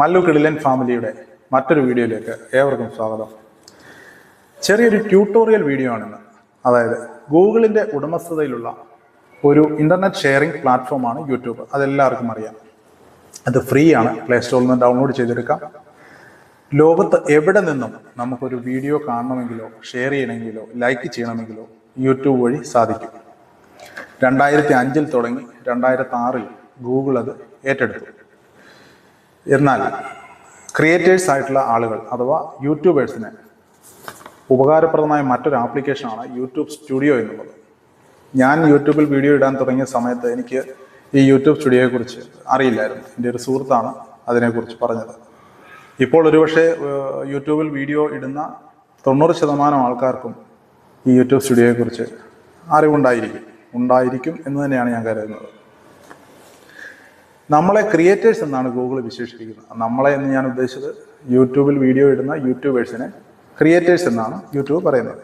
മല്ലു കിടിലൻ ഫാമിലിയുടെ മറ്റൊരു വീഡിയോയിലേക്ക് ഏവർക്കും സ്വാഗതം. ചെറിയൊരു ട്യൂട്ടോറിയൽ വീഡിയോ ആണിന്ന്. അതായത് ഗൂഗിളിന്റെ ഉടമസ്ഥതയിലുള്ള ഒരു ഇന്റർനെറ്റ് ഷെയറിംഗ് പ്ലാറ്റ്ഫോമാണ് യൂട്യൂബ്. അതെല്ലാവർക്കും അറിയാം. അത് ഫ്രീ ആണ് പ്ലേ സ്റ്റോറിൽ നിന്ന് ഡൗൺലോഡ് ചെയ്തെടുക്കാം. ലോകത്ത് എവിടെ നിന്നും നമുക്കൊരു വീഡിയോ കാണണമെങ്കിലോ ഷെയർ ചെയ്യണമെങ്കിലോ ലൈക്ക് ചെയ്യണമെങ്കിലോ യൂട്യൂബ് വഴി സാധിക്കും. രണ്ടായിരത്തി അഞ്ചിൽ തുടങ്ങി. രണ്ടായിരത്തി ആറിൽ ഗൂഗിൾ അത് ഏറ്റെടുത്തു. എന്നാൽ ക്രിയേറ്റേഴ്സ് ആയിട്ടുള്ള ആളുകൾ അഥവാ യൂട്യൂബേഴ്സിന് ഉപകാരപ്രദമായ മറ്റൊരു ആപ്ലിക്കേഷനാണ് യൂട്യൂബ് സ്റ്റുഡിയോ എന്നുള്ളത്. ഞാൻ യൂട്യൂബിൽ വീഡിയോ ഇടാൻ തുടങ്ങിയ സമയത്ത് എനിക്ക് ഈ യൂട്യൂബ് സ്റ്റുഡിയോയെക്കുറിച്ച് അറിയില്ലായിരുന്നു. എന്റെ ഒരു സുഹൃത്താണ് അതിനെക്കുറിച്ച് പറഞ്ഞത്. ഇപ്പോൾ ഒരുപക്ഷെ യൂട്യൂബിൽ വീഡിയോ ഇടുന്ന തൊണ്ണൂറ് ശതമാനം ആൾക്കാർക്കും ഈ യൂട്യൂബ് സ്റ്റുഡിയോയെക്കുറിച്ച് അറിവുണ്ടായിരിക്കും. ഉണ്ടായിരിക്കും എന്ന് തന്നെയാണ് ഞാൻ കരുതുന്നത്. നമ്മളെ ക്രിയേറ്റേഴ്സ് എന്നാണ് ഗൂഗിൾ വിശേഷിപ്പിക്കുന്നത്. നമ്മളെ എന്ന് ഞാൻ ഉദ്ദേശിച്ചത് യൂട്യൂബിൽ വീഡിയോ ഇടുന്ന യൂട്യൂബേഴ്സിനെ ക്രിയേറ്റേഴ്സ് എന്നാണ് യൂട്യൂബ് പറയുന്നത്.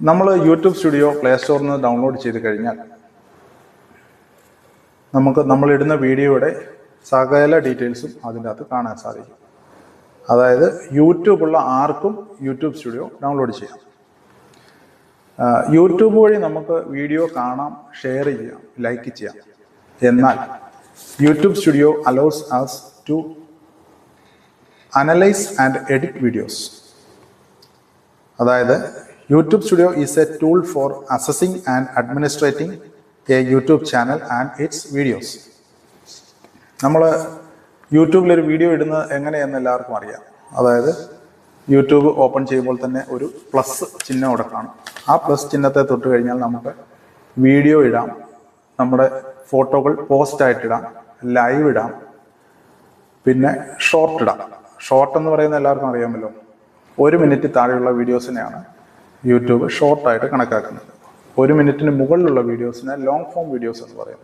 നമ്മൾ യൂട്യൂബ് സ്റ്റുഡിയോ പ്ലേ സ്റ്റോറിൽ നിന്ന് ഡൗൺലോഡ് ചെയ്ത് കഴിഞ്ഞാൽ നമുക്ക് നമ്മളിടുന്ന വീഡിയോയുടെ സകല ഡീറ്റെയിൽസും അതിന്റെ അകത്ത് കാണാൻ സാധിക്കും. അതായത് യൂട്യൂബുള്ള ആർക്കും യൂട്യൂബ് സ്റ്റുഡിയോ ഡൗൺലോഡ് ചെയ്യാം. യൂട്യൂബ് വഴി നമുക്ക് വീഡിയോ കാണാം ഷെയർ ചെയ്യാം ലൈക്ക് ചെയ്യാം. എന്നാൽ YouTube studio allows us to analyse and edit videos അതായത് YouTube studio is a tool for assessing and administrating a YouTube channel and its videos നമ്മൾ യൂട്യൂബിലൊരു വീഡിയോ ഇടുന്നത് എങ്ങനെയെന്ന് എല്ലാവർക്കും അറിയാം. അതായത് യൂട്യൂബ് ഓപ്പൺ ചെയ്യുമ്പോൾ തന്നെ ഒരു പ്ലസ് ചിഹ്നം അവിടെ കാണും. ആ പ്ലസ് ചിഹ്നത്തെ തൊട്ട് കഴിഞ്ഞാൽ നമുക്ക് വീഡിയോ ഇടാം. നമ്മുടെ ഫോട്ടോകൾ പോസ്റ്റ് ആയിട്ടിടാം ലൈവ് ഇടാം. പിന്നെ ഷോർട്ട് ഇടാം. ഷോർട്ട് എന്ന് പറയുന്ന എല്ലാവർക്കും അറിയാമല്ലോ. ഒരു മിനിറ്റ് താഴെയുള്ള വീഡിയോസിനെയാണ് യൂട്യൂബ് ഷോർട്ടായിട്ട് കണക്കാക്കുന്നത്. ഒരു മിനിറ്റിന് മുകളിലുള്ള വീഡിയോസിനെ ലോങ് ഫോം വീഡിയോസ് എന്ന് പറയും.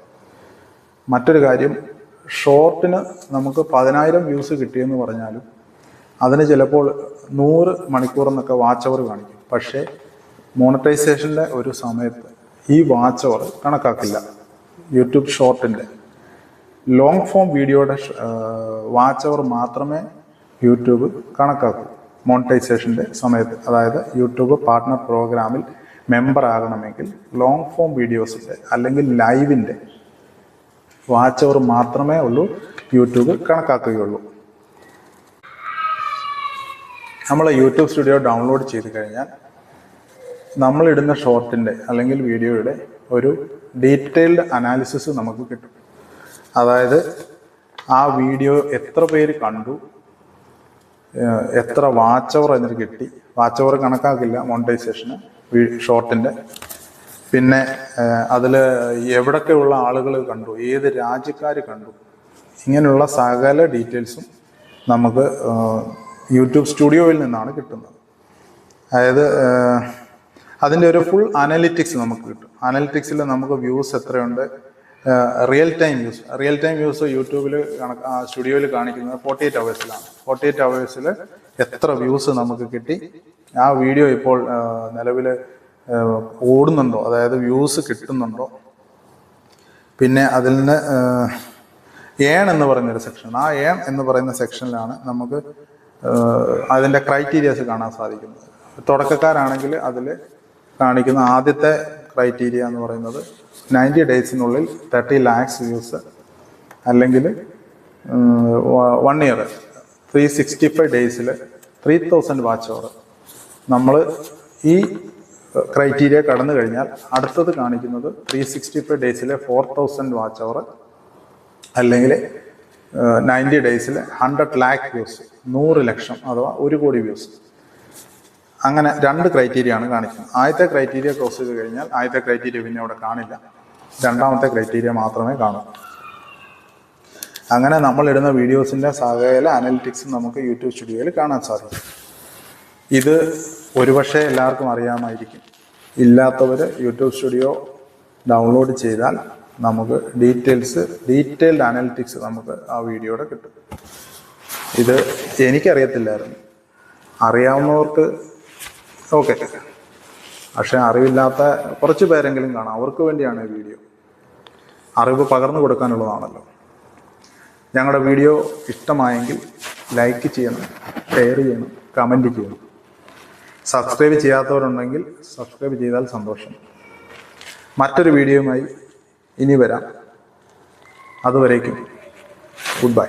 മറ്റൊരു കാര്യം ഷോർട്ടിന് നമുക്ക് പതിനായിരം വ്യൂസ് കിട്ടിയെന്ന് പറഞ്ഞാലും അതിന് ചിലപ്പോൾ നൂറ് മണിക്കൂർ എന്നൊക്കെ വാച്ച് അവർ കാണിക്കും. പക്ഷേ മോണറ്റൈസേഷന്റെ ഒരു സമയത്ത് ഈ വാച്ച് അവർ കണക്കാക്കില്ല യൂട്യൂബ് ഷോർട്ടിന്റെ ലോങ് ഫോം വീഡിയോയുടെ വാച്ച് അവർ മാത്രമേ യൂട്യൂബ് കണക്കാക്കൂ. മോണിറ്റൈസേഷന്റെ സമയത്ത്. അതായത് യൂട്യൂബ് പാർട്ട്ണർ പ്രോഗ്രാമിൽ മെമ്പർ ആകണമെങ്കിൽ ലോങ് ഫോം വീഡിയോസിന്റെ അല്ലെങ്കിൽ ലൈവിന്റെ വാച്ച് അവർ മാത്രമേ ഉള്ളൂ യൂട്യൂബ് കണക്കാക്കുകയുള്ളൂ. നമ്മൾ യൂട്യൂബ് സ്റ്റുഡിയോ ഡൗൺലോഡ് ചെയ്ത് കഴിഞ്ഞാൽ നമ്മൾ ഇടുന്ന ഷോർട്ടിന്റെ അല്ലെങ്കിൽ വീഡിയോയുടെ ഒരു ഡീറ്റെയിൽഡ് അനാലിസിസ് നമുക്ക് കിട്ടും. അതായത് ആ വീഡിയോ എത്ര പേര് കണ്ടു എത്ര വാച്ച് അവർ അതിന് കിട്ടി. വാച്ച് അവർ കണക്കാക്കില്ല മോണിറ്റൈസേഷന് ഷോർട്ടിന്റെ. പിന്നെ അതിൽ എവിടൊക്കെയുള്ള ആളുകൾ കണ്ടു ഏത് രാജ്യക്കാർ കണ്ടു. ഇങ്ങനെയുള്ള സകല ഡീറ്റെയിൽസും നമുക്ക് യൂട്യൂബ് സ്റ്റുഡിയോയിൽ നിന്നാണ് കിട്ടുന്നത്. അതായത് അതിന്റെ ഒരു ഫുൾ അനലിറ്റിക്സ് നമുക്ക് കിട്ടും. അനലിറ്റിക്സിൽ നമുക്ക് വ്യൂസ് എത്രയുണ്ട്? Real time views real time views യൂട്യൂബിൽ കണക്ക് സ്റ്റുഡിയോയിൽ കാണിക്കുന്നത് ഫോർട്ടി എയ്റ്റ് അവേഴ്സിലാണ് ഫോർട്ടി എയ്റ്റ് അവേഴ്സിൽ എത്ര വ്യൂസ് നമുക്ക് കിട്ടി? ആ വീഡിയോ ഇപ്പോൾ നിലവിൽ ഓടുന്നുണ്ടോ? അതായത് വ്യൂസ് കിട്ടുന്നുണ്ടോ? പിന്നെ അതിൽ നിന്ന് ഏൺ എന്ന് പറയുന്നൊരു സെക്ഷൻ ആ ഏൺ എന്ന് പറയുന്ന സെക്ഷനിലാണ് നമുക്ക് അതിന്റെ ക്രൈറ്റീരിയാസ് കാണാൻ സാധിക്കുന്നത്. തുടക്കക്കാരാണെങ്കിൽ അതിൽ കാണിക്കുന്ന ആദ്യത്തെ ക്രൈറ്റീരിയ എന്ന് പറയുന്നത് നയന്റി ഡേയ്സിനുള്ളിൽ തേർട്ടി ലാക്സ് വ്യൂസ് അല്ലെങ്കിൽ one year three sixty five ഡേയ്സിൽ ത്രീ തൗസൻഡ് വാച്ച് അവർ നമ്മൾ ഈ ക്രൈറ്റീരിയ കടന്നു കഴിഞ്ഞാൽ അടുത്തത് കാണിക്കുന്നത് ത്രീ സിക്സ്റ്റി ഫൈവ് ഡേയ്സിലെ ഫോർ തൗസൻഡ് വാച്ച് അവർ അല്ലെങ്കിൽ നയന്റി ഡേയ്സിൽ ഹൺഡ്രഡ് ലാക്ക് വ്യൂസ് നൂറ് ലക്ഷം അഥവാ ഒരു കോടി വ്യൂസ് അങ്ങനെ രണ്ട് ക്രൈറ്റീരിയ ആണ് കാണിക്കുന്നത്. ആദ്യത്തെ ക്രൈറ്റീരിയ ക്രോസ് ചെയ്ത് കഴിഞ്ഞാൽ ആദ്യത്തെ ക്രൈറ്റീരിയ പിന്നെ അവിടെ കാണില്ല. രണ്ടാമത്തെ ക്രൈറ്റീരിയ മാത്രമേ കാണൂ. അങ്ങനെ നമ്മൾ ഇടുന്ന വീഡിയോസിന്റെ സകല അനലിറ്റിക്സും നമുക്ക് യൂട്യൂബ് സ്റ്റുഡിയോയിൽ കാണാൻ സാധിക്കും. ഇത് ഒരുപക്ഷെ എല്ലാവർക്കും അറിയാമായിരിക്കും. ഇല്ലാത്തവർ യൂട്യൂബ് സ്റ്റുഡിയോ ഡൗൺലോഡ് ചെയ്താൽ നമുക്ക് ഡീറ്റെയിൽസ് ഡീറ്റെയിൽഡ് അനലിറ്റിക്സ് നമുക്ക് ആ വീഡിയോയുടെ കിട്ടും. ഇത് എനിക്കറിയത്തില്ലായിരുന്നു. അറിയാവുന്നവർക്ക് ഓക്കെ പക്ഷെ അറിവില്ലാത്ത കുറച്ച് പേരെങ്കിലും കാണാം. അവർക്ക് വേണ്ടിയാണ് ഈ വീഡിയോ. അറിവ് പകർന്നു കൊടുക്കാനുള്ളതാണല്ലോ. ഞങ്ങളുടെ വീഡിയോ ഇഷ്ടമായെങ്കിൽ ലൈക്ക് ചെയ്യണം ഷെയർ ചെയ്യണം കമന്റ് ചെയ്യണം. സബ്സ്ക്രൈബ് ചെയ്യാത്തവരുണ്ടെങ്കിൽ സബ്സ്ക്രൈബ് ചെയ്താൽ സന്തോഷം. മറ്റൊരു വീഡിയോയുമായി ഇനി വരാം. അതുവരേക്കും. Good bye